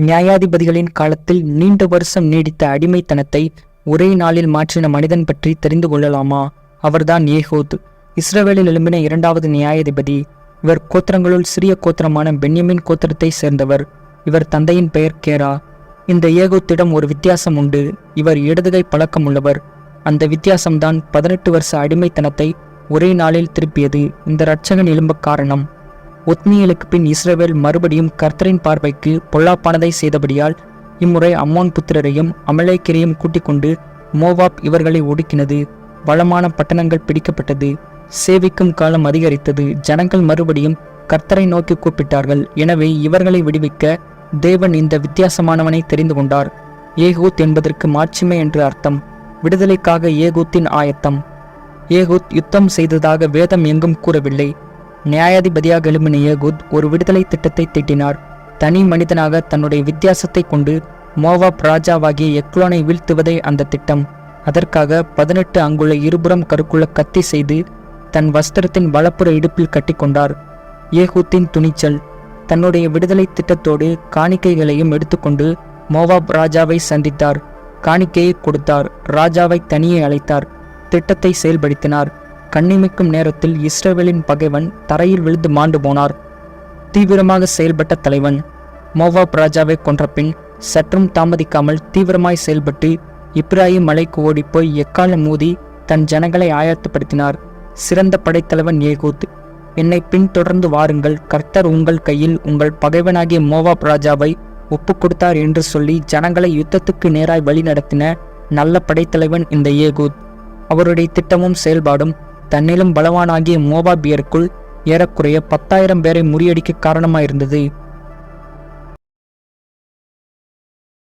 நியாயாதிபதிகளின் காலத்தில் நீண்ட வருஷம் நீடித்த அடிமைத்தனத்தை ஒரே நாளில் மாற்றின மனிதன் பற்றி தெரிந்து கொள்ளலாமா? அவர்தான் ஏகோத். இஸ்ரவேலில் எழும்பின இரண்டாவது நியாயாதிபதி. இவர் கோத்திரங்களுள் சிறிய கோத்திரமான பென்யமின் கோத்திரத்தை சேர்ந்தவர். இவர் தந்தையின் பெயர் கேரா. இந்த ஏகோத்திடம் ஒரு வித்தியாசம் உண்டு. இவர் இடதுகை பழக்கம் உள்ளவர் அந்த வித்தியாசம்தான் பதினெட்டு வருஷ அடிமைத்தனத்தை ஒரே நாளில் திருப்பியது. இந்த இரட்சகன் எழும்ப காரணம். ஒத்னியலுக்கு பின் இஸ்ரவேல் மறுபடியும் கர்த்தரின் பார்வைக்கு பொல்லாப்பானதை செய்தபடியால் இம்முறை அம்மோன் புத்திரரையும் அமலேக்கிரையும் கூட்டிக் கொண்டு மோவாப் இவர்களை ஒடுக்கினது. வளமான பட்டணங்கள் பிடிக்கப்பட்டது. சேவிக்கும் காலம் அதிகரித்தது. ஜனங்கள் மறுபடியும் கர்த்தரை நோக்கி கூப்பிட்டார்கள். எனவே இவர்களை விடுவிக்க தேவன் இந்த வித்தியாசமானவனை தெரிந்து கொண்டார். ஏகூத் என்பதற்கு மாட்சிமை என்று அர்த்தம். விடுதலைக்காக ஏகூத்தின் ஆயத்தம். ஏகூத் யுத்தம் செய்ததாக வேதம் எங்கும் கூறவில்லை. நியாயாதிபதியாக எழும்பின ஏகூத் ஒரு விடுதலை திட்டத்தை தீட்டினார். தனி மனிதனாக தன்னுடைய வித்தியாசத்தை கொண்டு மோவாப் ராஜாவாகிய எக்லோனை வீழ்த்துவதே அந்த திட்டம். அதற்காக பதினெட்டு அங்குள்ள இருபுறம் கருக்குள்ள கத்தி செய்து தன் வஸ்திரத்தின் வலப்புற இடுப்பில் கட்டிக்கொண்டார் ஏகூத்தின் துணிச்சல் தன்னுடைய விடுதலை திட்டத்தோடு காணிக்கைகளையும் எடுத்துக்கொண்டு மோவாப் ராஜாவை சந்தித்தார். காணிக்கையை கொடுத்தார். ராஜாவை தனியே அழைத்தார். திட்டத்தை செயல்படுத்தினார். கண்ணிமைக்கும் நேரத்தில் இஸ்ரேவேலின் பகைவன் தரையில் விழுந்து மாண்டு போனார். தீவிரமாக செயல்பட்ட தலைவன் மோவாப் ராஜாவை கொன்றபின் சற்றும் தாமதிக்காமல் தீவிரமாய் செயல்பட்டு இப்ராஹிம் மலைக்கு ஓடிப்போய் எக்காலம் மோதி தன் ஜனங்களை ஆயத்தப்படுத்தினார். சிறந்த படைத்தலைவன் ஏகூத் என்னை பின்தொடர்ந்து வாருங்கள் கர்த்தர் உங்கள் கையில் உங்கள் பகைவனாகிய மோவாப் ராஜாவை ஒப்புக் கொடுத்தார் என்று சொல்லி ஜனங்களை யுத்தத்துக்கு நேராய் வழிநடத்தின நல்ல படைத்தலைவன் இந்த ஏகூத். அவருடைய திட்டமும் செயல்பாடும் தன்னிலும் பலவானாகிய மோவாபியருக்குள் ஏறக்குறைய பத்தாயிரம் பேரை முறியடிக்க காரணமாயிருந்தது.